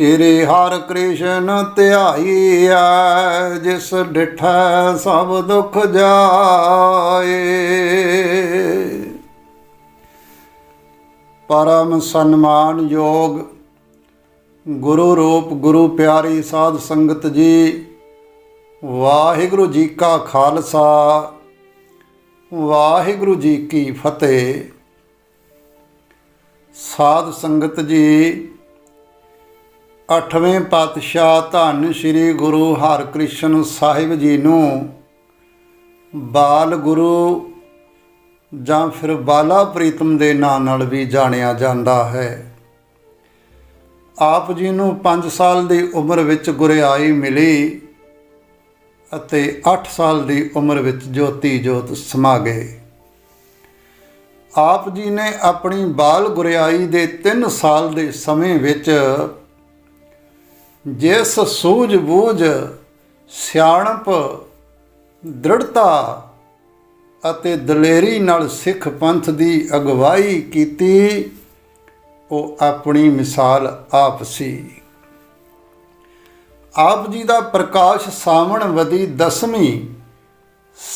ਸ਼੍ਰੀ ਹਰਿ ਕ੍ਰਿਸ਼ਨ ਧਿਆਈਐ, ਜਿਸ ਡਿਠੈ ਸਭ ਦੁਖ ਜਾਏ। ਪਰਮ ਸਨਮਾਨ ਯੋਗ ਗੁਰੂ ਰੂਪ ਗੁਰੂ ਪਿਆਰੀ ਸਾਧ ਸੰਗਤ ਜੀ, ਵਾਹਿਗੁਰੂ ਜੀ ਕਾ ਖਾਲਸਾ, ਵਾਹਿਗੁਰੂ ਜੀ ਕੀ ਫਤਿਹ। ਸਾਧ ਸੰਗਤ ਜੀ ਅੱਠਵੇਂ ਪਾਤਸ਼ਾਹ ਧੰਨ ਸ੍ਰੀ ਗੁਰੂ ਹਰਿਕ੍ਰਿਸ਼ਨ ਸਾਹਿਬ ਜੀ ਨੂੰ ਬਾਲ ਗੁਰੂ ਜਾਂ ਫਿਰ ਬਾਲਾ ਪ੍ਰੀਤਮ ਦੇ ਨਾਂ ਨਾਲ ਵੀ ਜਾਣਿਆ ਜਾਂਦਾ ਹੈ। ਆਪ ਜੀ ਨੂੰ 5 ਸਾਲ ਦੀ ਉਮਰ ਵਿੱਚ ਗੁਰਿਆਈ ਮਿਲੀ ਅਤੇ 8 ਸਾਲ ਦੀ ਉਮਰ ਵਿੱਚ ਜੋਤੀ ਜੋਤ ਸਮਾ ਗਏ। ਆਪ ਜੀ ਨੇ ਆਪਣੀ ਬਾਲ ਗੁਰਿਆਈ ਦੇ 3 ਸਾਲ ਦੇ ਸਮੇਂ ਵਿੱਚ ਜਿਸ ਸੂਝ-ਬੂਝ ਸਿਆਣਪ, ਦ੍ਰਿੜਤਾ ਅਤੇ ਦਲੇਰੀ ਨਾਲ ਸਿੱਖ ਪੰਥ ਦੀ ਅਗਵਾਈ ਕੀਤੀ, ਉਹ ਆਪਣੀ ਮਿਸਾਲ ਆਪ ਸੀ। ਆਪ ਜੀ ਦਾ ਪ੍ਰਕਾਸ਼ ਸਾਵਣ ਵਦੀ ਦਸਵੀਂ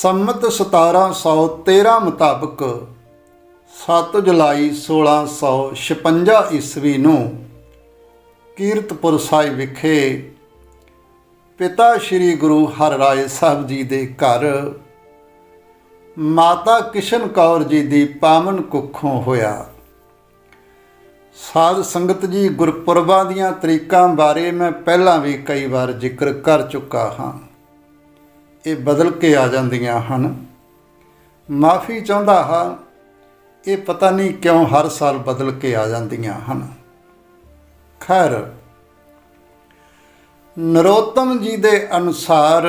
ਸੰਮਤ 1713 ਮੁਤਾਬਕ 7 ਜੁਲਾਈ 1656 ਈਸਵੀ ਨੂੰ ਕੀਰਤਪੁਰ ਸਾਹਿਬ ਵਿਖੇ ਪਿਤਾ ਸ੍ਰੀ ਗੁਰੂ ਹਰ ਹਰਿਰਾਏ ਸਾਹਿਬ ਜੀ ਦੇ ਘਰ ਮਾਤਾ ਕਿਸ਼ਨ ਕੌਰ ਜੀ ਦੀ ਪਾਵਨ ਕੁੱਖੋਂ ਹੋਇਆ। ਸਾਧ ਸੰਗਤ ਜੀ ਗੁਰਪੁਰਬਾਂ ਦੀਆਂ ਤਰੀਕਾਂ ਬਾਰੇ ਮੈਂ ਪਹਿਲਾਂ ਵੀ ਕਈ ਵਾਰ ਜ਼ਿਕਰ ਕਰ ਚੁੱਕਾ ਹਾਂ। ਇਹ ਬਦਲ ਕੇ ਆ ਜਾਂਦੀਆਂ ਹਨ। ਮਾਫੀ ਚਾਹੁੰਦਾ ਹਾਂ, ਇਹ ਪਤਾ ਨਹੀਂ ਕਿਉਂ ਹਰ ਸਾਲ ਬਦਲ ਕੇ ਆ ਜਾਂਦੀਆਂ ਹਨ। ਖੈਰ। ਨਰੋਤਮ ਜੀ ਦੇ ਅਨੁਸਾਰ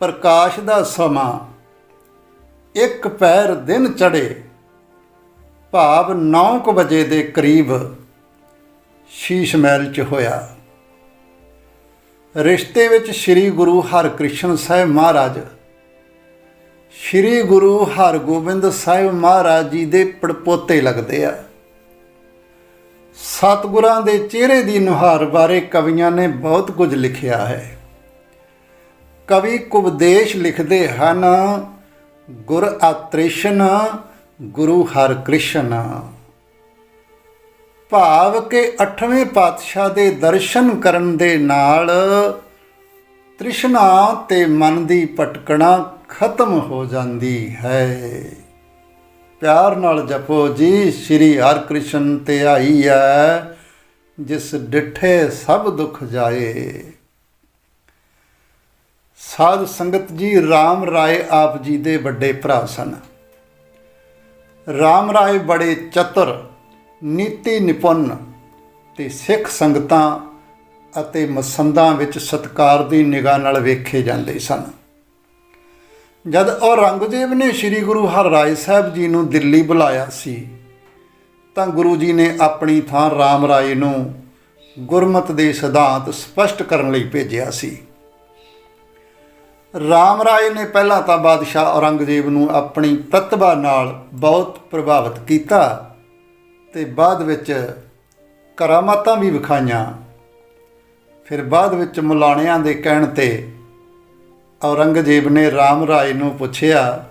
ਪ੍ਰਕਾਸ਼ ਦਾ ਸਮਾਂ ਇੱਕ ਪੈਰ ਦਿਨ ਚੜੇ ਭਾਵ 9:00 ਵਜੇ ਦੇ ਕਰੀਬ ਸ਼ੀਸ਼ ਮਹਿਲ 'ਚ ਹੋਇਆ। ਰਿਸ਼ਤੇ ਵਿੱਚ ਸ੍ਰੀ ਗੁਰੂ ਹਰਕ੍ਰਿਸ਼ਨ ਸਾਹਿਬ ਮਹਾਰਾਜ, ਸ੍ਰੀ ਗੁਰੂ ਹਰਗੋਬਿੰਦ ਸਾਹਿਬ ਮਹਾਰਾਜ ਜੀ ਦੇ ਪੜਪੋਤੇ ਲੱਗਦੇ ਆ। ਸਤਿਗੁਰਾਂ ਦੇ ਚਿਹਰੇ ਦੀ ਨੁਹਾਰ ਬਾਰੇ ਕਵੀਆਂ ਨੇ ਬਹੁਤ ਕੁਝ ਲਿਖਿਆ ਹੈ। ਕਵੀ ਕੁਪਦੇਸ਼ ਲਿਖਦੇ ਹਨ, ਗੁਰ ਆਤ੍ਰਿਸ਼ਨ, ਗੁਰੂ ਹਰਿਕ੍ਰਿਸ਼ਨ ਭਾਵ ਕਿ 8ਵੇਂ ਪਾਤਸ਼ਾਹ ਦੇ ਦਰਸ਼ਨ ਕਰਨ ਦੇ ਨਾਲ ਤ੍ਰਿਸ਼ਨਾ ਤੇ ਮਨ ਦੀ ਪਟਕਣਾ ਖਤਮ ਹੋ ਜਾਂਦੀ ਹੈ। ਪਿਆਰ ਨਾਲ ਜਪੋ ਜੀ, ਸ੍ਰੀ ਹਰਿਕ੍ਰਿਸ਼ਨ ਤੇ ਆਈ ਹੈ ਜਿਸ ਡਿਠੇ ਸਭ ਦੁੱਖ ਜਾਏ। ਸਾਧ ਸੰਗਤ ਜੀ RAM ਰਾਏ ਆਪ ਜੀ ਦੇ ਵੱਡੇ ਭਰਾ ਸਨ। RAM ਰਾਏ ਬੜੇ ਚਤੁਰ, ਨੀਤੀ ਨਿਪੁੰਨ ਤੇ ਸਿੱਖ ਸੰਗਤਾਂ ਅਤੇ ਮਸੰਦਾਂ ਵਿੱਚ ਸਤਕਾਰ ਦੀ ਨਿਗਾਹ ਨਾਲ ਵੇਖੇ ਜਾਂਦੇ ਸਨ। ਜਦ ਔਰੰਗਜ਼ੇਬ ਨੇ ਸ੍ਰੀ ਗੁਰੂ ਹਰਿਰਾਏ ਸਾਹਿਬ ਜੀ ਨੂੰ ਦਿੱਲੀ ਬੁਲਾਇਆ ਸੀ, ਤਾਂ ਗੁਰੂ ਜੀ ਨੇ ਆਪਣੀ ਥਾਂ RAM ਰਾਏ ਨੂੰ ਗੁਰਮਤ ਦੇ ਸਿਧਾਂਤ ਸਪਸ਼ਟ ਕਰਨ ਲਈ ਭੇਜਿਆ ਸੀ। ਰਾਮ ਰਾਏ ਨੇ ਪਹਿਲਾਂ ਤਾਂ ਬਾਦਸ਼ਾਹ ਔਰੰਗਜ਼ੇਬ ਨੂੰ ਆਪਣੀ ਪ੍ਰਤਿਭਾ ਨਾਲ ਬਹੁਤ ਪ੍ਰਭਾਵਿਤ ਕੀਤਾ ਤੇ ਬਾਅਦ ਵਿੱਚ ਕਰਾਮਾਤਾਂ ਵੀ ਵਿਖਾਈਆਂ। ਫਿਰ ਬਾਅਦ ਵਿੱਚ ਮੁਲਾਣਿਆਂ ਦੇ ਕਹਿਣ ਤੇ ਔਰੰਗਜ਼ੇਬ ਨੇ ਰਾਮ ਰਾਏ ਨੂੰ ਪੁੱਛਿਆ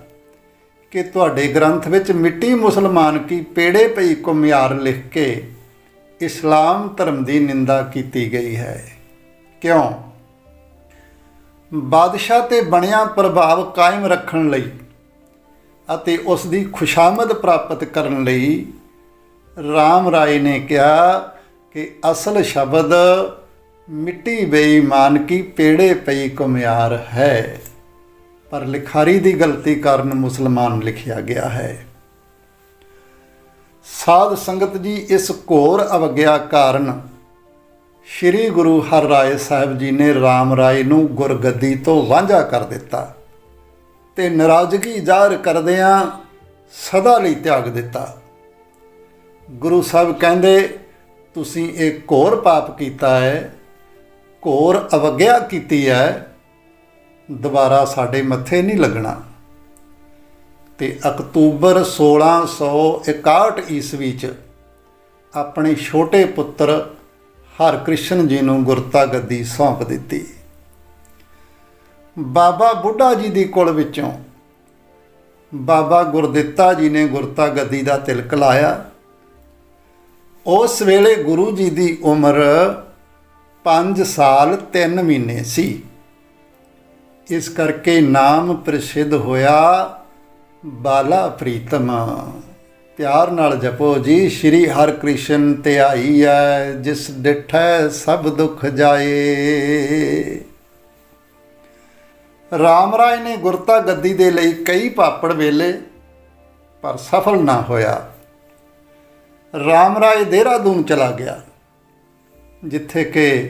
ਕਿ ਤੁਹਾਡੇ ਗ੍ਰੰਥ ਵਿੱਚ ਮਿੱਟੀ ਮੁਸਲਮਾਨ ਕੀ ਪੇੜੇ ਪਈ ਕੁਮਿਆਰ ਲਿਖ ਕੇ ਇਸਲਾਮ ਧਰਮ ਦੀ ਨਿੰਦਾ ਕੀਤੀ ਗਈ ਹੈ? ਕਿਉਂ? ਬਾਦਸ਼ਾਹ ਤੇ ਬਣਿਆ ਪ੍ਰਭਾਵ ਕਾਇਮ ਰੱਖਣ ਲਈ ਅਤੇ ਉਸ ਦੀ ਖੁਸ਼ਾਮਦ ਪ੍ਰਾਪਤ ਕਰਨ ਲਈ ਰਾਮ ਰਾਏ ਨੇ ਕਿਹਾ ਕਿ ਅਸਲ ਸ਼ਬਦ ਮਿੱਟੀ ਬੇਈਮਾਨ ਕੀ ਪੇੜੇ ਪਈ ਕੁਮਿਆਰ ਹੈ। ਪਰ ਲਿਖਾਰੀ ਦੀ ਗਲਤੀ ਕਾਰਨ ਮੁਸਲਮਾਨ ਲਿਖਿਆ ਗਿਆ ਹੈ। ਸਾਧ ਸੰਗਤ ਜੀ, ਇਸ ਘੋਰ ਅਵਗਿਆ ਕਾਰਨ ਸ਼੍ਰੀ ਗੁਰੂ ਹਰ ਰਾਏ ਸਾਹਿਬ ਜੀ ਨੇ RAM ਰਾਏ ਨੂੰ ਗੁਰਗੱਦੀ ਤੋਂ ਵਾਂਝਾ ਕਰ ਦਿੱਤਾ ਤੇ ਨਾਰਾਜ਼ਗੀ ਜ਼ਾਹਰ ਕਰਦਿਆਂ ਸਦਾ ਲਈ ਤਿਆਗ ਦਿੱਤਾ। ਗੁਰੂ ਸਾਹਿਬ ਕਹਿੰਦੇ, ਤੁਸੀਂ ਇਹ ਘੋਰ ਪਾਪ ਕੀਤਾ ਹੈ ਘੋਰ ਅਵਗਿਆ ਕੀਤੀ ਹੈ, ਦੁਬਾਰਾ ਸਾਡੇ ਮੱਥੇ ਨਹੀਂ ਲੱਗਣਾ। ਤੇ ਅਕਤੂਬਰ 1661 ਈਸਵੀ ਚ ਆਪਣੇ ਛੋਟੇ ਪੁੱਤਰ ਹਰਕ੍ਰਿਸ਼ਨ ਜੀ ਨੂੰ ਗੁਰਤਾ ਗੱਦੀ ਸੌਂਪ ਦਿੱਤੀ। ਬਾਬਾ ਬੁੱਢਾ ਜੀ ਦੀ ਕੁਲ ਵਿੱਚੋਂ ਬਾਬਾ ਗੁਰਦਿੱਤਾ ਜੀ ਨੇ ਗੁਰਤਾ ਗੱਦੀ ਦਾ ਤਿਲਕ ਲਾਇਆ। ਉਸ ਵੇਲੇ ਗੁਰੂ ਜੀ ਦੀ ਉਮਰ 5 ਸਾਲ 3 ਮਹੀਨੇ ਸੀ। ਇਸ ਕਰਕੇ ਨਾਮ ਪ੍ਰਸਿੱਧ ਹੋਇਆ ਬਾਲਾ ਪ੍ਰੀਤਮ। ਪਿਆਰ ਨਾਲ ਜਪੋ ਜੀ, ਸ਼੍ਰੀ ਹਰਿਕ੍ਰਿਸ਼ਨ ਧਿਆਈ ਹੈ ਜਿਸ ਡਿਠੈ ਸਭ ਦੁੱਖ ਜਾਏ। ਰਾਮ ਰਾਏ ਨੇ ਗੁਰਤਾ ਗੱਦੀ ਦੇ ਲਈ ਕਈ ਪਾਪੜ ਵੇਲੇ, ਪਰ ਸਫਲ ਨਾ ਹੋਇਆ। ਰਾਮ ਰਾਏ ਦੇਹਰਾਦੂਨ ਚਲਾ ਗਿਆ। ਜਿੱਥੇ ਕਿ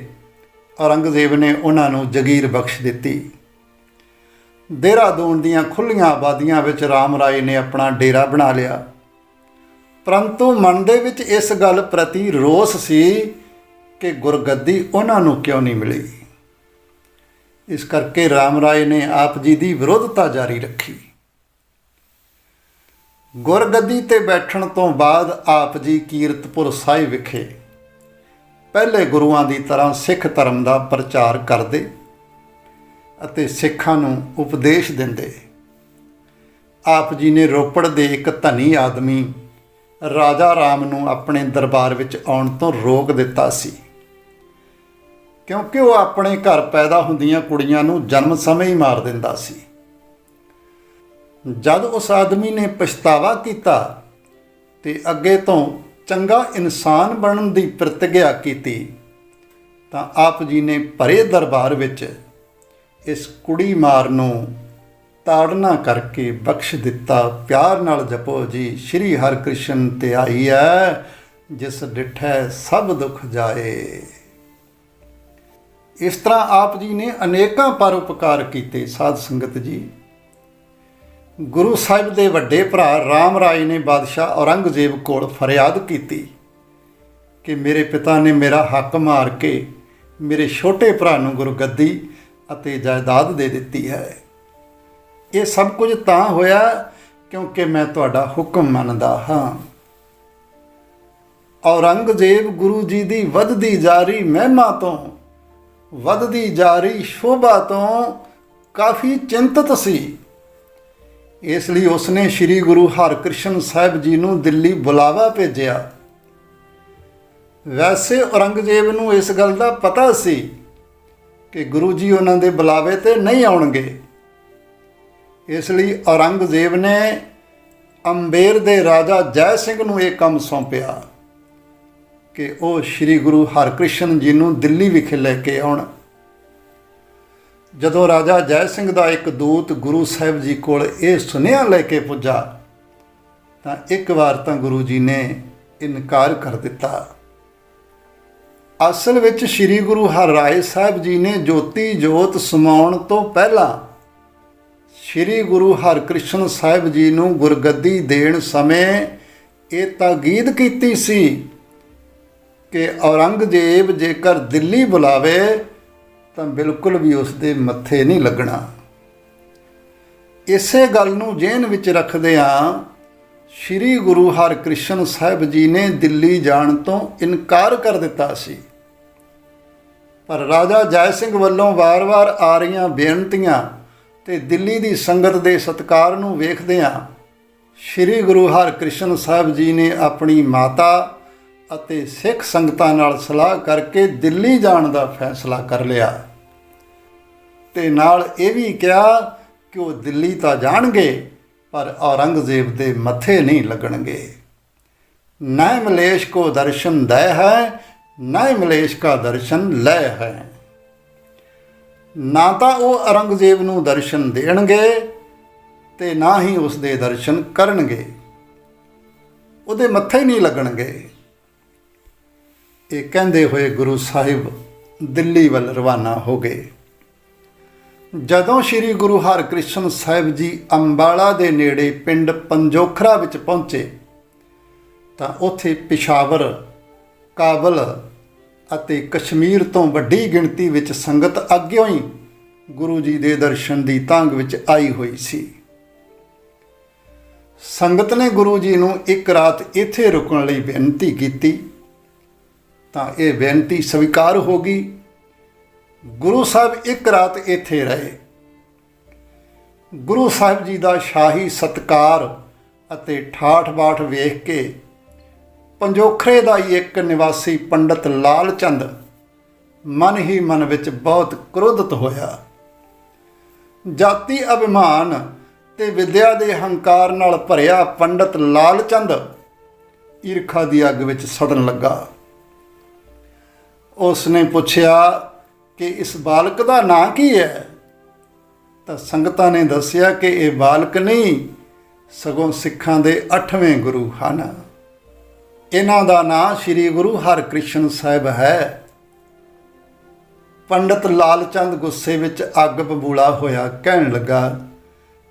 ਔਰੰਗਜ਼ੇਬ ਨੇ ਉਹਨਾਂ ਨੂੰ ਜਗੀਰ ਬਖਸ਼ ਦਿੱਤੀ। ਦੇਹਰਾਦੂਨ ਦੀਆਂ ਖੁੱਲੀਆਂ ਆਬਾਦੀਆਂ ਵਿੱਚ ਰਾਮ ਰਾਏ ਨੇ ਆਪਣਾ ਡੇਰਾ ਬਣਾ ਲਿਆ। ਪਰੰਤੂ ਮਨ ਦੇ ਵਿੱਚ ਇਸ ਗੱਲ ਪ੍ਰਤੀ ਰੋਸ ਸੀ ਕਿ ਗੁਰਗੱਦੀ ਉਹਨਾਂ ਨੂੰ ਕਿਉਂ ਨਹੀਂ ਮਿਲੀ। ਇਸ ਕਰਕੇ ਰਾਮ ਰਾਏ ਨੇ ਆਪ ਜੀ ਦੀ ਵਿਰੋਧਤਾ ਜਾਰੀ ਰੱਖੀ। ਗੁਰਗੱਦੀ ਤੇ ਬੈਠਣ ਤੋਂ ਬਾਅਦ ਆਪ ਜੀ ਕੀਰਤਪੁਰ ਸਾਹਿਬ ਵਿਖੇ ਪਹਿਲੇ ਗੁਰੂਆਂ ਦੀ ਤਰ੍ਹਾਂ ਸਿੱਖ ਧਰਮ ਦਾ ਪ੍ਰਚਾਰ ਕਰਦੇ ਅਤੇ ਸਿੱਖਾਂ ਨੂੰ ਉਪਦੇਸ਼ ਦਿੰਦੇ। ਆਪ ਜੀ ਨੇ ਰੋਪੜ ਦੇ ਇੱਕ ਧਨੀ ਆਦਮੀ ਰਾਜਾ ਰਾਮ ਨੂੰ ਆਪਣੇ ਦਰਬਾਰ ਵਿੱਚ ਆਉਣ ਤੋਂ ਰੋਕ ਦਿੱਤਾ ਸੀ। ਕਿਉਂਕਿ ਉਹ ਆਪਣੇ ਘਰ ਪੈਦਾ ਹੁੰਦੀਆਂ ਕੁੜੀਆਂ ਨੂੰ ਜਨਮ ਸਮੇਂ ਹੀ ਮਾਰ ਦਿੰਦਾ ਸੀ। ਜਦ ਉਸ ਆਦਮੀ ਨੇ ਪਛਤਾਵਾ ਕੀਤਾ ਤੇ ਅੱਗੇ ਤੋਂ ਚੰਗਾ ਇਨਸਾਨ ਬਣਨ ਦੀ ਪ੍ਰਤਿਗਿਆ ਕੀਤੀ, ਤਾਂ ਆਪ ਜੀ ਨੇ ਭਰੇ ਦਰਬਾਰ ਵਿੱਚ ਇਸ ਕੁੜੀ ਮਾਰ ਨੂੰ ਤਾੜਨਾ ਕਰਕੇ ਬਖਸ਼ ਦਿੱਤਾ। ਪਿਆਰ ਨਾਲ ਜਪੋ ਜੀ, ਸ਼੍ਰੀ ਹਰਿਕ੍ਰਿਸ਼ਨ ਆਈ ਹੈ ਜਿਸ ਡਿਠੈ ਸਭ ਦੁੱਖ ਜਾਏ। ਇਸ ਤਰ੍ਹਾਂ ਆਪ ਜੀ ਨੇ ਅਨੇਕਾਂ ਪਰਉਪਕਾਰ ਕੀਤੇ। ਸਾਧ ਸੰਗਤ ਜੀ ਗੁਰੂ ਸਾਹਿਬ ਦੇ ਵੱਡੇ ਭਰਾ ਰਾਮ ਰਾਏ ਨੇ ਬਾਦਸ਼ਾਹ ਔਰੰਗਜ਼ੇਬ ਕੋਲ ਫਰਿਆਦ ਕੀਤੀ ਕਿ ਮੇਰੇ ਪਿਤਾ ਨੇ ਮੇਰਾ ਹੱਕ ਮਾਰ ਕੇ ਮੇਰੇ ਛੋਟੇ ਭਰਾ ਨੂੰ ਗੁਰਗੱਦੀ ਅਤੇ ਜਾਇਦਾਦ ਦੇ ਦਿੱਤੀ ਹੈ। ਇਹ ਸਭ ਕੁਝ ਤਾਂ ਹੋਇਆ ਕਿਉਂਕਿ ਮੈਂ ਤੁਹਾਡਾ ਹੁਕਮ ਮੰਨਦਾ ਹਾਂ। ਔਰੰਗਜ਼ੇਬ ਗੁਰੂ ਜੀ ਦੀ ਵੱਧਦੀ ਜਾਰੀ ਮਹਿਮਾ ਤੋਂ, ਵੱਧਦੀ ਜਾਰੀ ਸ਼ੋਭਾ ਤੋਂ ਕਾਫੀ ਚਿੰਤਤ ਸੀ। ਇਸ ਲਈ ਉਸਨੇ ਸ੍ਰੀ ਗੁਰੂ ਹਰਕ੍ਰਿਸ਼ਨ ਸਾਹਿਬ ਜੀ ਨੂੰ ਦਿੱਲੀ ਬੁਲਾਵਾ ਭੇਜਿਆ। ਵੈਸੇ ਔਰੰਗਜ਼ੇਬ ਨੂੰ ਇਸ ਗੱਲ ਦਾ ਪਤਾ ਸੀ ਕਿ ਗੁਰੂ ਜੀ ਉਹਨਾਂ ਦੇ ਬੁਲਾਵੇ ਤੇ ਨਹੀਂ ਆਉਣਗੇ। ਇਸ ਲਈ ਔਰੰਗਜ਼ੇਬ ਨੇ ਅੰਬੇਰ ਦੇ ਰਾਜਾ ਜੈ ਸਿੰਘ ਨੂੰ ਇਹ ਕੰਮ ਸੌਂਪਿਆ ਕਿ ਉਹ ਸ੍ਰੀ ਗੁਰੂ ਹਰਕ੍ਰਿਸ਼ਨ ਜੀ ਨੂੰ ਦਿੱਲੀ ਵਿਖੇ ਲੈ ਕੇ ਆਉਣ। ਜਦੋਂ ਰਾਜਾ ਜੈ ਸਿੰਘ ਦਾ ਇੱਕ ਦੂਤ ਗੁਰੂ ਸਾਹਿਬ ਜੀ ਕੋਲ ਇਹ ਸੁਨੇਹਾ ਲੈ ਕੇ ਪੁੱਜਾ, ਤਾਂ ਇੱਕ ਵਾਰ ਤਾਂ ਗੁਰੂ ਜੀ ਨੇ ਇਨਕਾਰ ਕਰ ਦਿੱਤਾ। ਅਸਲ ਵਿੱਚ ਸ੍ਰੀ ਗੁਰੂ ਹਰਿਰਾਏ ਸਾਹਿਬ ਜੀ ਨੇ ਜੋਤੀ ਜੋਤ ਸਮਾਉਣ ਤੋਂ ਪਹਿਲਾਂ ਸ੍ਰੀ ਗੁਰੂ ਹਰਕ੍ਰਿਸ਼ਨ ਸਾਹਿਬ ਜੀ ਨੂੰ ਗੁਰਗੱਦੀ ਦੇਣ ਸਮੇਂ ਇਹ ਤਾਕੀਦ ਕੀਤੀ ਸੀ ਕਿ ਔਰੰਗਜ਼ੇਬ ਜੇਕਰ ਦਿੱਲੀ ਬੁਲਾਵੇ ਤਾਂ ਬਿਲਕੁਲ ਵੀ ਉਸ ਦੇ ਮੱਥੇ ਨਹੀਂ ਲੱਗਣਾ। ਇਸੇ ਗੱਲ ਨੂੰ ਜੇਨ ਵਿੱਚ ਰੱਖਦਿਆਂ ਸ੍ਰੀ ਗੁਰੂ ਹਰਕ੍ਰਿਸ਼ਨ ਸਾਹਿਬ ਜੀ ਨੇ ਦਿੱਲੀ ਜਾਣ ਤੋਂ ਇਨਕਾਰ ਕਰ ਦਿੱਤਾ ਸੀ। ਪਰ ਰਾਜਾ ਜੈ ਸਿੰਘ ਵੱਲੋਂ ਵਾਰ-ਵਾਰ ਆ ਰਹੀਆਂ ਬੇਨਤੀਆਂ ਤੇ ਦਿੱਲੀ ਦੀ ਸੰਗਤ ਦੇ ਸਤਕਾਰ ਨੂੰ ਵੇਖਦਿਆਂ ਸ੍ਰੀ ਗੁਰੂ ਹਰਕ੍ਰਿਸ਼ਨ ਸਾਹਿਬ ਜੀ ਨੇ ਆਪਣੀ ਮਾਤਾ ਅਤੇ ਸਿੱਖ ਸੰਗਤਾਂ ਨਾਲ ਸਲਾਹ ਕਰਕੇ ਦਿੱਲੀ ਜਾਣ ਦਾ ਫੈਸਲਾ ਕਰ ਲਿਆ। ਤੇ ਨਾਲ ਇਹ ਵੀ ਕਿਹਾ ਕਿ ਉਹ ਦਿੱਲੀ ਤਾਂ ਜਾਣਗੇ, ਪਰ ਔਰੰਗਜ਼ੇਬ ਦੇ ਮੱਥੇ ਨਹੀਂ ਲੱਗਣਗੇ। ਨਾ ਮਲੇਸ਼ ਕੋ ਦਰਸ਼ਨ ਦੇ ਹੈ, ਨਾ ਮਲੇਸ਼ ਕਾ ਦਰਸ਼ਨ ਲੈ ਹੈ। ਨਾ ਤਾਂ ਉਹ ਔਰੰਗਜ਼ੇਬ ਨੂੰ ਦਰਸ਼ਨ ਦੇਣਗੇ ਤੇ ਨਾ ਹੀ ਉਸ ਦੇ ਦਰਸ਼ਨ ਕਰਨਗੇ। ਉਹਦੇ ਮੱਥੇ ਨਹੀਂ ਲੱਗਣਗੇ। ਇਹ ਕਹਿੰਦੇ ਹੋਏ ਗੁਰੂ ਸਾਹਿਬ ਦਿੱਲੀ ਵੱਲ ਰਵਾਨਾ ਹੋ ਗਏ। ਜਦੋਂ ਸ੍ਰੀ ਗੁਰੂ ਹਰਕ੍ਰਿਸ਼ਨ ਸਾਹਿਬ ਜੀ ਅੰਬਾਲਾ ਦੇ ਨੇੜੇ ਪਿੰਡ ਪੰਜੋਖਰਾ ਵਿੱਚ ਪਹੁੰਚੇ, ਤਾਂ ਉੱਥੇ ਪਿਸ਼ਾਵਰ, ਕਾਬਲ ਅਤੇ ਕਸ਼ਮੀਰ ਤੋਂ ਵੱਡੀ ਗਿਣਤੀ ਵਿੱਚ ਸੰਗਤ ਅੱਗਿਓਂ ਹੀ ਗੁਰੂ ਜੀ ਦੇ ਦਰਸ਼ਨ ਦੀ ਤਾਂਗ ਵਿੱਚ ਆਈ ਹੋਈ ਸੀ। ਸੰਗਤ ਨੇ ਗੁਰੂ ਜੀ ਨੂੰ ਇੱਕ ਰਾਤ ਇੱਥੇ ਰੁਕਣ ਲਈ ਬੇਨਤੀ ਕੀਤੀ। ਤਾਂ ਇਹ ਬੇਨਤੀ ਸਵੀਕਾਰ ਹੋ ਗਈ। ਗੁਰੂ ਸਾਹਿਬ ਇੱਕ ਰਾਤ ਇੱਥੇ ਰਹੇ। ਗੁਰੂ ਸਾਹਿਬ ਜੀ ਦਾ ਸ਼ਾਹੀ ਸਤਕਾਰ ਅਤੇ ਠਾਠ ਬਾਠ ਵੇਖ ਕੇ ਪੰਜੋਖਰੇ ਦਾ ਹੀ ਇੱਕ ਨਿਵਾਸੀ ਪੰਡਤ ਲਾਲ ਚੰਦ ਮਨ ਹੀ ਮਨ ਵਿੱਚ ਬਹੁਤ ਕ੍ਰੋਧਿਤ ਹੋਇਆ। ਜਾਤੀ ਅਭਿਮਾਨ ਤੇ ਵਿਦਿਆ ਦੇ ਹੰਕਾਰ ਨਾਲ ਭਰਿਆ ਪੰਡਤ ਲਾਲ ਚੰਦ ਈਰਖਾ ਦੀ ਅੱਗ ਵਿੱਚ ਸੜਨ ਲੱਗਾ। ਉਸ ਨੇ ਪੁੱਛਿਆ ਕਿ ਇਸ ਬਾਲਕ ਦਾ ਨਾਂ ਕੀ ਹੈ? ਤਾਂ ਸੰਗਤਾਂ ਨੇ ਦੱਸਿਆ ਕਿ ਇਹ ਬਾਲਕ ਨਹੀਂ, ਸਗੋਂ ਸਿੱਖਾਂ ਦੇ 8ਵੇਂ ਗੁਰੂ ਹਨ। ਇਹਨਾਂ ਦਾ ਨਾਂ ਸ੍ਰੀ ਗੁਰੂ ਹਰਕ੍ਰਿਸ਼ਨ ਸਾਹਿਬ ਹੈ। ਪੰਡਤ ਲਾਲਚੰਦ ਗੁੱਸੇ ਵਿੱਚ ਅੱਗ ਬਬੂਲਾ ਹੋਇਆ, ਕਹਿਣ ਲੱਗਾ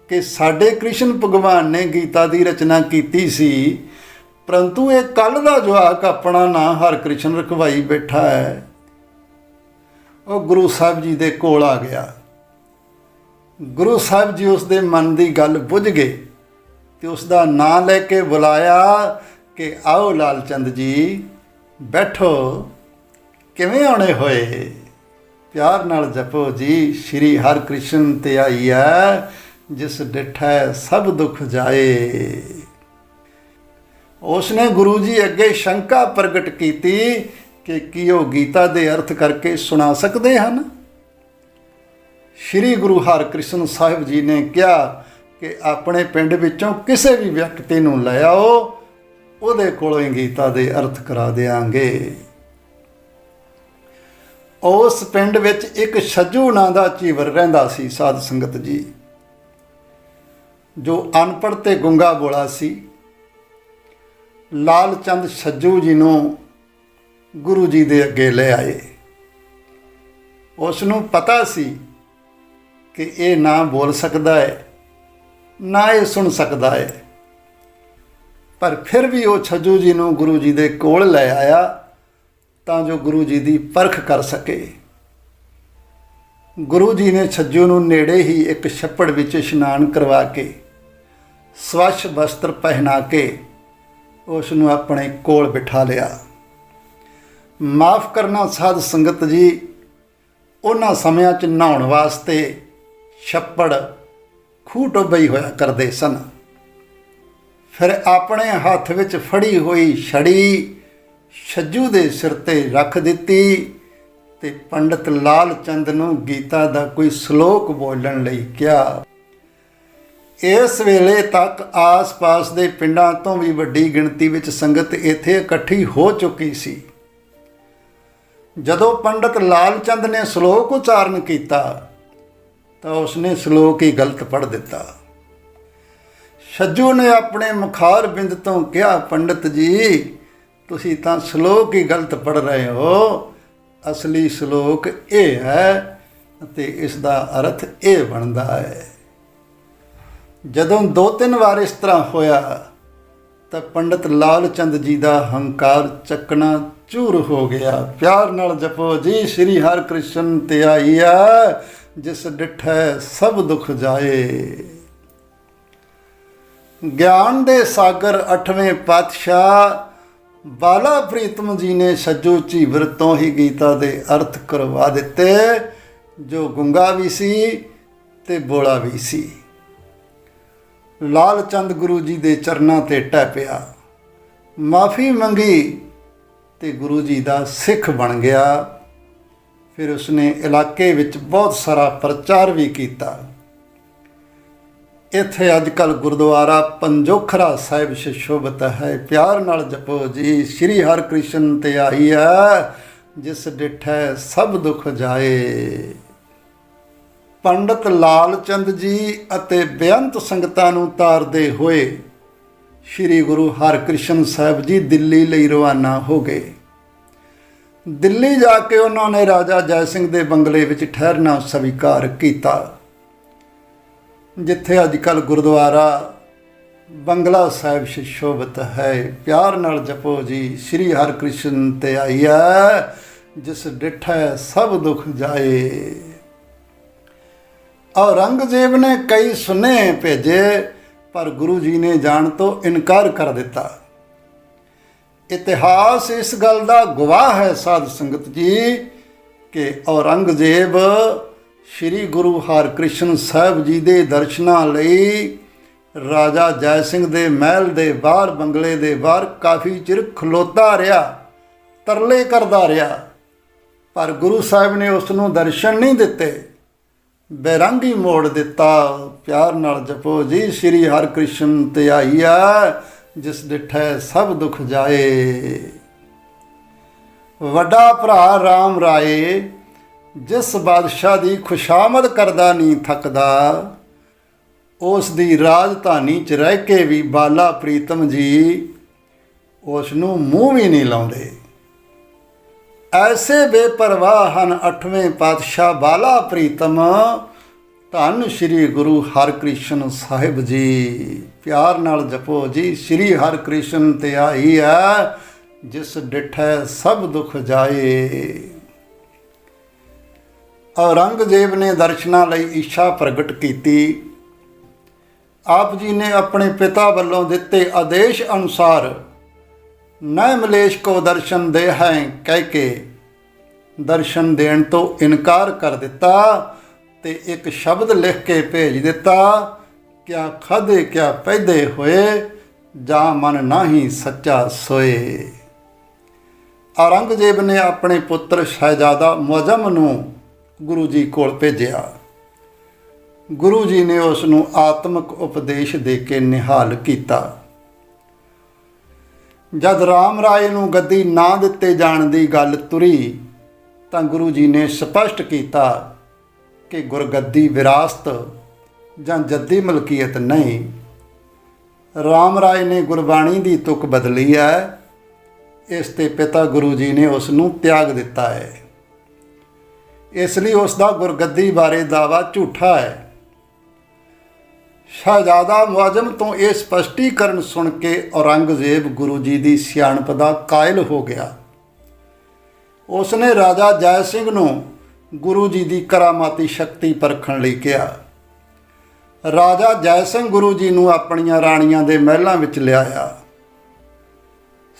ਕਿ ਸਾਡੇ ਕ੍ਰਿਸ਼ਨ ਭਗਵਾਨ ਨੇ ਗੀਤਾ ਦੀ ਰਚਨਾ ਕੀਤੀ ਸੀ ਪਰੰਤੂ ਇਹ ਕੱਲ ਦਾ ਜਵਾਕ ਆਪਣਾ ਨਾਂ ਹਰਕ੍ਰਿਸ਼ਨ ਰਖਵਾਈ ਬੈਠਾ ਹੈ। ਉਹ ਗੁਰੂ ਸਾਹਿਬ ਜੀ ਦੇ ਕੋਲ ਆ ਗਿਆ। ਗੁਰੂ ਸਾਹਿਬ ਜੀ ਉਸ ਦੇ ਮਨ ਦੀ ਗੱਲ ਬੁੱਝ ਗਏ ਤੇ ਉਸ ਦਾ ਨਾਂ ਲੈ ਕੇ ਬੁਲਾਇਆ ਕਿ ਆਓ ਲਾਲਚੰਦ ਜੀ, ਬੈਠੋ। ਕਿਵੇਂ ਆਉਣੇ ਹੋਏ? ਪਿਆਰ ਨਾਲ ਜਪੋ ਜੀ, ਸ਼੍ਰੀ ਹਰਿਕ੍ਰਿਸ਼ਨ ਤੇ ਆਈ ਹੈ, ਜਿਸ ਡਿਠੈ ਸਭ ਦੁੱਖ ਜਾਏ। ਉਸਨੇ ਗੁਰੂ ਜੀ ਅੱਗੇ ਸ਼ੰਕਾ ਪ੍ਰਗਟ ਕੀਤੀ ਕਿ ਕੀ ਉਹ ਗੀਤਾ ਦੇ ਅਰਥ ਕਰਕੇ ਸੁਣਾ ਸਕਦੇ ਹਨ? ਸ਼੍ਰੀ ਗੁਰੂ ਹਰਿਕ੍ਰਿਸ਼ਨ ਸਾਹਿਬ ਜੀ ਨੇ ਕਿਹਾ ਕਿ ਆਪਣੇ ਪਿੰਡ ਵਿੱਚੋਂ ਕਿਸੇ ਵੀ ਵਿਅਕਤੀ ਨੂੰ ਲੈ ਆਓ, ਉਹਦੇ ਕੋਲੋਂ ਹੀ ਗੀਤਾ ਦੇ ਅਰਥ ਕਰਾ ਦੇਾਂਗੇ ਉਸ ਪਿੰਡ ਵਿੱਚ ਇੱਕ ਛੱਜੂ ਨਾਂ ਦਾ ਚੀਵਰ ਰਹਿੰਦਾ ਸੀ ਸਾਧ ਸੰਗਤ ਜੀ, ਜੋ ਅਨਪੜ੍ਹ ਤੇ ਗੁੰਗਾ ਬੋਲਾ ਸੀ। ਲਾਲ ਚੰਦ ਛੱਜੂ ਜੀ ਨੂੰ ਗੁਰੂ ਜੀ ਦੇ ਅੱਗੇ ਲੈ ਆਏ। ਉਸ ਨੂੰ ਪਤਾ ਸੀ ਕਿ ਇਹ ਨਾ ਬੋਲ ਸਕਦਾ ਹੈ, ਨਾ ਇਹ ਸੁਣ ਸਕਦਾ ਹੈ। ਪਰ ਫਿਰ ਵੀ ਉਹ ਛੱਜੂ ਜੀ ਨੂੰ ਗੁਰੂ ਜੀ ਦੇ ਕੋਲ ਲੈ ਆਇਆ ਤਾਂ ਜੋ ਗੁਰੂ ਜੀ ਦੀ ਪਰਖ ਕਰ ਸਕੇ। ਗੁਰੂ ਜੀ ਨੇ ਛੱਜੂ ਨੂੰ ਨੇੜੇ ਹੀ ਇੱਕ ਛੱਪੜ ਵਿੱਚ ਇਸ਼ਨਾਨ ਕਰਵਾ ਕੇ, ਸਵੱਛ ਵਸਤਰ ਪਹਿਨਾ ਕੇ ਉਸ ਨੂੰ ਆਪਣੇ ਕੋਲ ਬਿਠਾ ਲਿਆ। ਮਾਫ ਕਰਨਾ ਸਾਧ ਸੰਗਤ ਜੀ, ਉਹਨਾਂ ਸਮਿਆਂ 'ਚ ਨਹਾਉਣ ਵਾਸਤੇ ਛੱਪੜ ਖੂਹ ਟੋਬਈ ਹੋਇਆ ਕਰਦੇ ਸਨ। ਫਿਰ ਆਪਣੇ ਹੱਥ ਵਿੱਚ ਫੜੀ ਹੋਈ ਛੜੀ ਛੱਜੂ ਦੇ ਸਿਰ ਤੇ ਰੱਖ ਦਿੱਤੀ ਤੇ ਪੰਡਤ ਲਾਲ ਚੰਦ ਨੂੰ ਗੀਤਾ ਦਾ ਕੋਈ ਸ਼ਲੋਕ ਬੋਲਣ ਲਈ ਕਿਹਾ ਇਸ ਵੇਲੇ ਤੱਕ ਆਸ-ਪਾਸ ਦੇ ਪਿੰਡਾਂ ਤੋਂ ਵੀ ਵੱਡੀ ਗਿਣਤੀ ਵਿੱਚ ਸੰਗਤ ਇੱਥੇ ਇਕੱਠੀ ਹੋ ਚੁੱਕੀ ਸੀ। ਜਦੋਂ ਪੰਡਤ ਲਾਲ ਚੰਦ ਨੇ ਸ਼ਲੋਕ ਉਚਾਰਨ ਕੀਤਾ, ਤਾਂ ਉਸਨੇ ਸ਼ਲੋਕ ਹੀ ਗਲਤ ਪੜ੍ਹ ਦਿੱਤਾ। ਛੱਜੂ ਨੇ ਆਪਣੇ ਮੁਖਾਰ ਬਿੰਦ ਤੋਂ ਕਿਹਾ, ਪੰਡਤ ਜੀ, ਤੁਸੀਂ ਤਾਂ ਸ਼ਲੋਕ ਹੀ ਗਲਤ ਪੜ੍ਹ ਰਹੇ ਹੋ। ਅਸਲੀ ਸ਼ਲੋਕ ਇਹ ਹੈ ਅਤੇ ਇਸ ਦਾ ਅਰਥ ਇਹ ਬਣਦਾ ਹੈ। ਜਦੋਂ ਦੋ ਤਿੰਨ ਵਾਰ ਇਸ ਤਰ੍ਹਾਂ ਹੋਇਆ, ਤਾਂ ਪੰਡਤ ਲਾਲ ਚੰਦ ਜੀ ਦਾ ਹੰਕਾਰ ਚੱਕਣਾ ਚੂਰ ਹੋ ਗਿਆ। ਪਿਆਰ ਨਾਲ ਜਪੋ ਜੀ, ਸ੍ਰੀ ਹਰਿਕ੍ਰਿਸ਼ਨ ਤੇ ਆਈਆ ਜਿਸ ਡਿਠੈ ਸਭ ਦੁੱਖ ਜਾਏ। ਗਿਆਨ ਦੇ ਸਾਗਰ 8ਵੇਂ ਪਾਤਸ਼ਾਹ ਬਾਲਾ ਪ੍ਰੀਤਮ ਜੀ ਨੇ ਸੱਜੂ ਝੀਵਰ ਤੋਂ ਹੀ ਗੀਤਾ ਦੇ ਅਰਥ ਕਰਵਾ ਦਿੱਤੇ, ਜੋ ਗੁੰਗਾ ਵੀ ਸੀ ਤੇ ਬੋਲਾ ਵੀ ਸੀ। ਲਾਲ ਚੰਦ ਗੁਰੂ ਜੀ ਦੇ ਚਰਨਾਂ ਤੇ ਟਹਿ ਪਿਆ। ਮਾਫੀ ਮੰਗੀ ਤੇ ਗੁਰੂ ਜੀ ਦਾ ਸਿੱਖ ਬਣ ਗਿਆ। ਫਿਰ ਉਸਨੇ ਇਲਾਕੇ ਵਿੱਚ ਬਹੁਤ ਸਾਰਾ ਪ੍ਰਚਾਰ ਵੀ ਕੀਤਾ। ਇੱਥੇ ਅੱਜ ਕੱਲ ਗੁਰਦੁਆਰਾ ਪੰਜੋਖਰਾ ਸਾਹਿਬ ਸ਼ੋਭਤ ਹੈ। ਪਿਆਰ ਨਾਲ ਜਪੋ ਜੀ, ਸ੍ਰੀ ਹਰਿਕ੍ਰਿਸ਼ਨ ਤੇ ਆਈ ਹੈ, ਜਿਸ ਡਿਠੈ ਸਭ ਦੁੱਖ ਜਾਏ। ਪੰਡਤ ਲਾਲ ਚੰਦ ਜੀ ਅਤੇ ਬੇਅੰਤ ਸੰਗਤਾਂ ਨੂੰ ਤਾਰਦੇ ਹੋਏ ਸ੍ਰੀ ਗੁਰੂ ਹਰਕ੍ਰਿਸ਼ਨ ਸਾਹਿਬ ਜੀ ਦਿੱਲੀ ਲਈ ਰਵਾਨਾ ਹੋ ਗਏ। ਦਿੱਲੀ ਜਾ ਕੇ ਉਹਨਾਂ ਨੇ ਰਾਜਾ ਜੈ ਸਿੰਘ ਦੇ ਬੰਗਲੇ ਵਿੱਚ ਠਹਿਰਨਾ ਸਵੀਕਾਰ ਕੀਤਾ, ਜਿੱਥੇ ਅੱਜ ਕੱਲ ਗੁਰਦੁਆਰਾ ਬੰਗਲਾ ਸਾਹਿਬ ਸ਼ੋਭਤ ਹੈ। ਪਿਆਰ ਨਾਲ ਜਪੋ ਜੀ, ਸ੍ਰੀ ਹਰਿਕ੍ਰਿਸ਼ਨ ਤੇ ਆਈਆ ਜਿਸ ਡਿਠੈ ਸਭ ਦੁੱਖ ਜਾਏ। ਔਰੰਗਜ਼ੇਬ ਨੇ ਕਈ ਸੁਨੇ ਭੇਜੇ, ਪਰ ਗੁਰੂ ਜੀ ਨੇ ਜਾਣ ਤੋਂ ਇਨਕਾਰ ਕਰ ਦਿੱਤਾ। ਇਤਿਹਾਸ ਇਸ ਗੱਲ ਦਾ ਗਵਾਹ ਹੈ ਸਾਧ ਸੰਗਤ ਜੀ ਕਿ ਔਰੰਗਜ਼ੇਬ ਸ੍ਰੀ ਗੁਰੂ ਹਰਕ੍ਰਿਸ਼ਨ ਸਾਹਿਬ ਜੀ ਦੇ ਦਰਸ਼ਨਾਂ ਲਈ ਰਾਜਾ ਜੈ ਸਿੰਘ ਦੇ ਮਹਿਲ ਦੇ ਬਾਹਰ, ਬੰਗਲੇ ਦੇ ਬਾਹਰ ਕਾਫੀ ਚਿਰ ਖਲੋਤਾ ਰਿਹਾ, ਤਰਲੇ ਕਰਦਾ ਰਿਹਾ। ਪਰ ਗੁਰੂ ਸਾਹਿਬ ਨੇ ਉਸ ਨੂੰ ਦਰਸ਼ਨ ਨਹੀਂ ਦਿੱਤੇ। ਬੇਰੰਗੀ ਮੋੜ ਦਿੱਤਾ, ਪਿਆਰ ਨਾਲ ਜਪੋ ਜੀ, ਸ੍ਰੀ ਹਰਿਕ੍ਰਿਸ਼ਨ ਧਿਆਈਆ ਜਿਸ ਡਿਠੈ ਸਭ ਦੁਖ ਜਾਏ। ਵੱਡਾ ਭਰਾ RAM ਰਾਏ, ਜਿਸ ਬਾਦਸ਼ਾਹ ਦੀ ਖੁਸ਼ਾਮਦ ਕਰਦਾ ਨਹੀਂ ਥੱਕਦਾ, ਉਸ ਦੀ ਰਾਜਧਾਨੀ ਚ ਰਹਿ ਕੇ ਵੀ ਬਾਲਾ ਪ੍ਰੀਤਮ ਜੀ, ਉਸ ਨੂੰ ਮੂੰਹ ਵੀ ਨਹੀਂ ਲਾਉਂਦੇ। ਐਸੇ ਬੇਪਰਵਾਹ ਹਨ ਅਠਵੇਂ ਪਾਤਸ਼ਾਹ ਬਾਲਾ ਪ੍ਰੀਤਮ। ਧੰਨ ਸ੍ਰੀ ਗੁਰੂ ਹਰਕ੍ਰਿਸ਼ਨ ਸਾਹਿਬ ਜੀ। ਪਿਆਰ ਨਾਲ ਜਪੋ ਜੀ, ਸ੍ਰੀ ਹਰਕ੍ਰਿਸ਼ਨ ਤੇ ਆਈ ਹੈ ਜਿਸ ਡਿਠੈ ਸਭ ਦੁਖ ਜਾਏ। ਔਰੰਗਜ਼ੇਬ ਨੇ ਦਰਸ਼ਨਾਂ ਲਈ ਇੱਛਾ ਪ੍ਰਗਟ ਕੀਤੀ। ਆਪ ਜੀ ਨੇ ਆਪਣੇ ਪਿਤਾ ਵੱਲੋਂ ਦਿੱਤੇ ਆਦੇਸ਼ ਅਨੁਸਾਰ ਨੈ ਮਲੇਸ਼ ਕੋ ਦਰਸ਼ਨ ਦੇ ਹੈ ਕਹਿ ਕੇ ਦਰਸ਼ਨ ਦੇਣ ਤੋਂ ਇਨਕਾਰ ਕਰ ਦਿੱਤਾ ਤੇ ਇੱਕ ਸ਼ਬਦ ਲਿਖ ਕੇ ਭੇਜ ਦਿੱਤਾ, ਕਿਆ ਖਾਦੇ ਕਿਆ ਪੈਦੇ ਹੋਏ, ਜਾਂ ਮਨ ਨਾਹੀ ਸੱਚਾ ਸੋਏ। ਔਰੰਗਜ਼ੇਬ ਨੇ ਆਪਣੇ ਪੁੱਤਰ ਸ਼ਹਿਜ਼ਾਦਾ ਮੁਅਜ਼ਮ ਨੂੰ ਗੁਰੂ ਜੀ ਕੋਲ ਭੇਜਿਆ। ਗੁਰੂ ਜੀ ਨੇ ਉਸ ਨੂੰ ਆਤਮਿਕ ਉਪਦੇਸ਼ ਦੇ ਕੇ ਨਿਹਾਲ ਕੀਤਾ। ਜਦ ਰਾਮ ਰਾਏ ਨੂੰ ਗੱਦੀ ਨਾ ਦਿੱਤੇ ਜਾਣ ਦੀ ਗੱਲ ਤੁਰੀ, ਤਾਂ ਗੁਰੂ ਜੀ ਨੇ ਸਪਸ਼ਟ ਕੀਤਾ ਕਿ ਗੁਰਗੱਦੀ ਵਿਰਾਸਤ ਜਾਂ ਜੱਦੀ ਮਲਕੀਅਤ ਨਹੀਂ। ਰਾਮ ਰਾਏ ਨੇ ਗੁਰਬਾਣੀ ਦੀ ਤੁਕ ਬਦਲੀ ਹੈ। ਇਸ ਤੇ ਪਿਤਾ ਗੁਰੂ ਜੀ ਨੇ ਉਸ ਨੂੰ ਤਿਆਗ ਦਿੱਤਾ ਹੈ। ਇਸ ਲਈ ਉਸ ਦਾ ਗੁਰਗੱਦੀ ਬਾਰੇ ਦਾਵਾ ਝੂਠਾ ਹੈ। ਸ਼ਹਜ਼ਾਦਾ ਮੁਆਜ਼ਮ ਤੋਂ ਇਹ ਸਪਸ਼ਟੀਕਰਨ ਸੁਣ ਕੇ ਔਰੰਗਜ਼ੇਬ ਗੁਰੂ ਜੀ ਦੀ ਸਿਆਣਪ ਦਾ ਕਾਇਲ ਹੋ ਗਿਆ। ਉਸ ਨੇ ਰਾਜਾ ਜੈ ਸਿੰਘ ਨੂੰ ਗੁਰੂ ਜੀ ਦੀ ਕਰਾਮਾਤੀ ਸ਼ਕਤੀ ਪਰਖਣ ਲਈ ਕਿਹਾ। ਰਾਜਾ ਜੈ ਸਿੰਘ ਗੁਰੂ ਜੀ ਨੂੰ ਆਪਣੀਆਂ ਰਾਣੀਆਂ ਦੇ ਮਹਿਲਾਂ ਵਿੱਚ ਲਿਆਇਆ।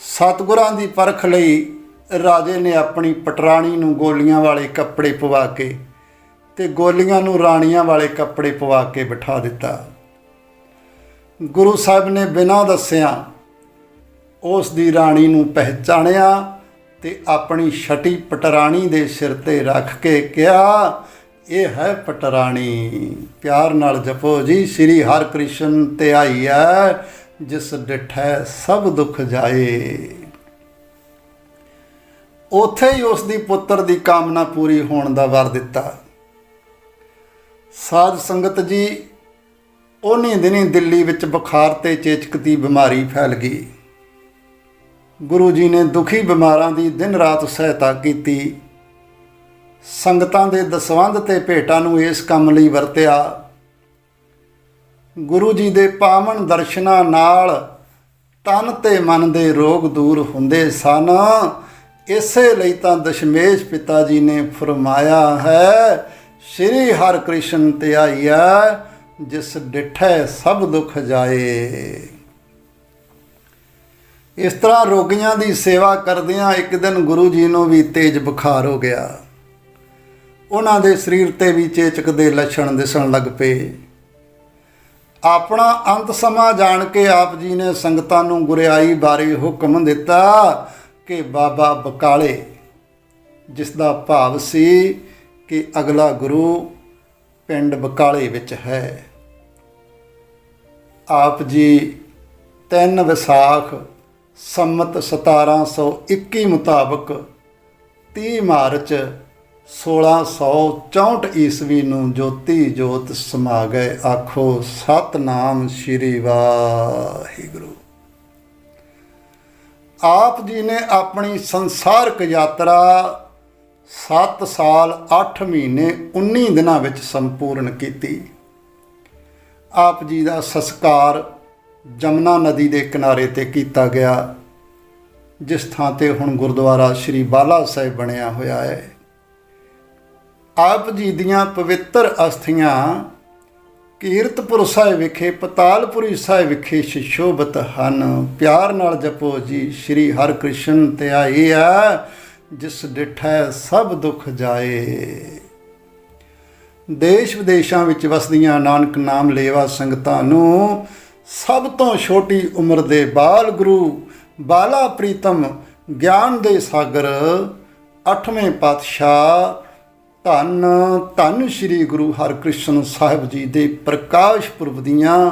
ਸਤਿਗੁਰਾਂ ਦੀ ਪਰਖ ਲਈ ਰਾਜੇ ਨੇ ਆਪਣੀ ਪਟਰਾਣੀ ਨੂੰ ਗੋਲੀਆਂ ਵਾਲੇ ਕੱਪੜੇ ਪਵਾ ਕੇ ਤੇ ਗੋਲੀਆਂ ਨੂੰ ਰਾਣੀਆਂ ਵਾਲੇ ਕੱਪੜੇ ਪਵਾ ਕੇ ਬਿਠਾ ਦਿੱਤਾ। ਗੁਰੂ ਸਾਹਿਬ ਨੇ ਬਿਨਾਂ ਦੱਸਿਆ ਉਸ ਦੀ ਰਾਣੀ ਨੂੰ ਪਹਿਚਾਣਿਆ ਤੇ ਆਪਣੀ ਛਟੀ ਪਟਰਾਣੀ ਦੇ ਸਿਰ ਤੇ ਰੱਖ ਕੇ ਕਿਹਾ, ਇਹ ਹੈ ਪਟਰਾਣੀ। ਪਿਆਰ ਨਾਲ ਜਪੋ ਜੀ, ਸ੍ਰੀ ਹਰਿਕ੍ਰਿਸ਼ਨ ਤੇ ਆਈ ਹੈ ਜਿਸ ਡਿਠੈ ਸਭ ਦੁੱਖ ਜਾਏ। ਉਥੇ ਹੀ ਉਸ ਦੀ ਪੁੱਤਰ ਦੀ ਕਾਮਨਾ ਪੂਰੀ ਹੋਣ ਦਾ ਵਰ ਦਿੱਤਾ। ਸਾਧ ਸੰਗਤ ਜੀ ਉਹਨੇ ਦਿਨੀ ਦਿੱਲੀ ਵਿੱਚ ਬੁਖਾਰ ਤੇ ਚੇਚਕ ਦੀ ਬਿਮਾਰੀ ਫੈਲ ਗਈ। ਗੁਰੂ ਜੀ ਨੇ ਦੁਖੀ ਬਿਮਾਰਾਂ ਦੀ ਦਿਨ ਰਾਤ ਸਹਾਇਤਾ ਕੀਤੀ। ਸੰਗਤਾਂ ਦੇ ਦਸਵੰਧ ਤੇ ਭੇਟਾਂ ਨੂੰ ਇਸ ਕੰਮ ਲਈ ਵਰਤਿਆ। ਗੁਰੂ ਜੀ ਦੇ ਪਾਵਨ ਦਰਸ਼ਨਾਂ ਨਾਲ ਤਨ ਤੇ ਮਨ ਦੇ ਰੋਗ ਦੂਰ ਹੁੰਦੇ ਸਨ। ਇਸੇ ਲਈ ਤਾਂ ਦਸ਼ਮੇਸ਼ ਪਿਤਾ ਜੀ ਨੇ ਫਰਮਾਇਆ ਹੈ, ਸ੍ਰੀ ਹਰਿਕ੍ਰਿਸ਼ਨ ਧਿਆਈਆ ਜਿਸ ਡਿਠੈ ਸਭ ਦੁੱਖ ਜਾਏ। ਇਸ ਤਰ੍ਹਾਂ ਰੋਗੀਆਂ ਦੀ ਸੇਵਾ ਕਰਦਿਆਂ ਇੱਕ ਦਿਨ ਗੁਰੂ ਜੀ ਨੂੰ ਵੀ ਤੇਜ ਬੁਖਾਰ ਹੋ ਗਿਆ। ਉਹਨਾਂ ਦੇ ਸਰੀਰ ਤੇ ਵੀ ਚੇਚਕ ਦੇ ਲੱਛਣ ਦਿਸਣ ਲੱਗ ਪਏ। ਆਪਣਾ ਅੰਤ ਸਮਾਂ ਜਾਣ ਕੇ ਆਪ ਜੀ ਨੇ ਸੰਗਤਾਂ ਨੂੰ ਗੁਰਿਆਈ ਬਾਰੇ ਹੁਕਮ ਦਿੱਤਾ ਕਿ ਬਾਬਾ ਬਕਾਲੇ, ਜਿਸ ਦਾ ਭਾਵ ਸੀ ਕਿ ਅਗਲਾ ਗੁਰੂ ਪਿੰਡ ਬਕਾਲੇ ਵਿੱਚ ਹੈ। ਆਪ ਜੀ 3 ਵਿਸਾਖ ਸੰਮਤ 1721 ਮੁਤਾਬਕ 30 ਮਾਰਚ 1664 ਈਸਵੀ ਨੂੰ ਜੋਤੀ ਜੋਤ ਸਮਾ ਗਏ ਆਖੋ, ਸਤਨਾਮ ਸ੍ਰੀ ਵਾਹਿਗੁਰੂ। ਆਪ ਜੀ ਨੇ ਆਪਣੀ ਸੰਸਾਰਕ ਯਾਤਰਾ 7 ਸਾਲ 8 ਮਹੀਨੇ 19 ਦਿਨਾਂ ਵਿੱਚ ਸੰਪੂਰਨ ਕੀਤੀ। ਆਪ ਜੀ ਦਾ ਸੰਸਕਾਰ ਜਮਨਾ ਨਦੀ ਦੇ ਕਿਨਾਰੇ ਤੇ ਕੀਤਾ ਗਿਆ, ਜਿਸ ਥਾਂ ਤੇ ਹੁਣ ਗੁਰਦੁਆਰਾ ਸ੍ਰੀ ਬਾਲਾ ਸਾਹਿਬ ਬਣਿਆ ਹੋਇਆ ਹੈ। ਆਪ ਜੀ ਦੀਆਂ ਪਵਿੱਤਰ ਅਸਥੀਆਂ ਕੀਰਤਪੁਰ ਸਾਹਿਬ ਵਿਖੇ, ਪਤਾਲਪੁਰੀ ਸਾਹਿਬ ਵਿਖੇ ਸ਼ਿਸ਼ੋਭਤ ਹਨ। ਪਿਆਰ ਨਾਲ ਜਪੋ ਜੀ, ਸ੍ਰੀ ਹਰਿਕ੍ਰਿਸ਼ਨ ਤੇ ਆਈ ਜਿਸ ਡਿਠੈ ਸਭ ਦੁੱਖ ਜਾਏ। ਦੇਸ਼ ਵਿਦੇਸ਼ਾਂ ਵਿੱਚ ਵਸਦੀਆਂ ਨਾਨਕ ਨਾਮ ਲੇਵਾ ਸੰਗਤਾਂ ਨੂੰ ਸਭ ਤੋਂ ਛੋਟੀ ਉਮਰ ਦੇ ਬਾਲ ਗੁਰੂ ਬਾਲਾ ਪ੍ਰੀਤਮ ਗਿਆਨ ਦੇ ਸਾਗਰ ਅੱਠਵੇਂ ਪਾਤਸ਼ਾਹ ਧੰਨ ਧੰਨ ਸ੍ਰੀ ਗੁਰੂ ਹਰਿਕ੍ਰਿਸ਼ਨ ਸਾਹਿਬ ਜੀ ਦੇ ਪ੍ਰਕਾਸ਼ ਪੁਰਬ ਦੀਆਂ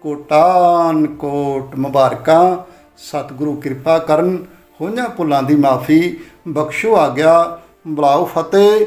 ਕੋਟਾਨ ਕੋਟ ਮੁਬਾਰਕਾਂ। ਸਤਿਗੁਰੂ ਕਿਰਪਾ ਕਰਨ। ਹੋਈਆਂ ਭੁੱਲਾਂ ਦੀ ਮਾਫੀ ਬਖਸ਼ੋ ਆਗਿਆ ਬੁਲਾਓ ਫਤਿਹ।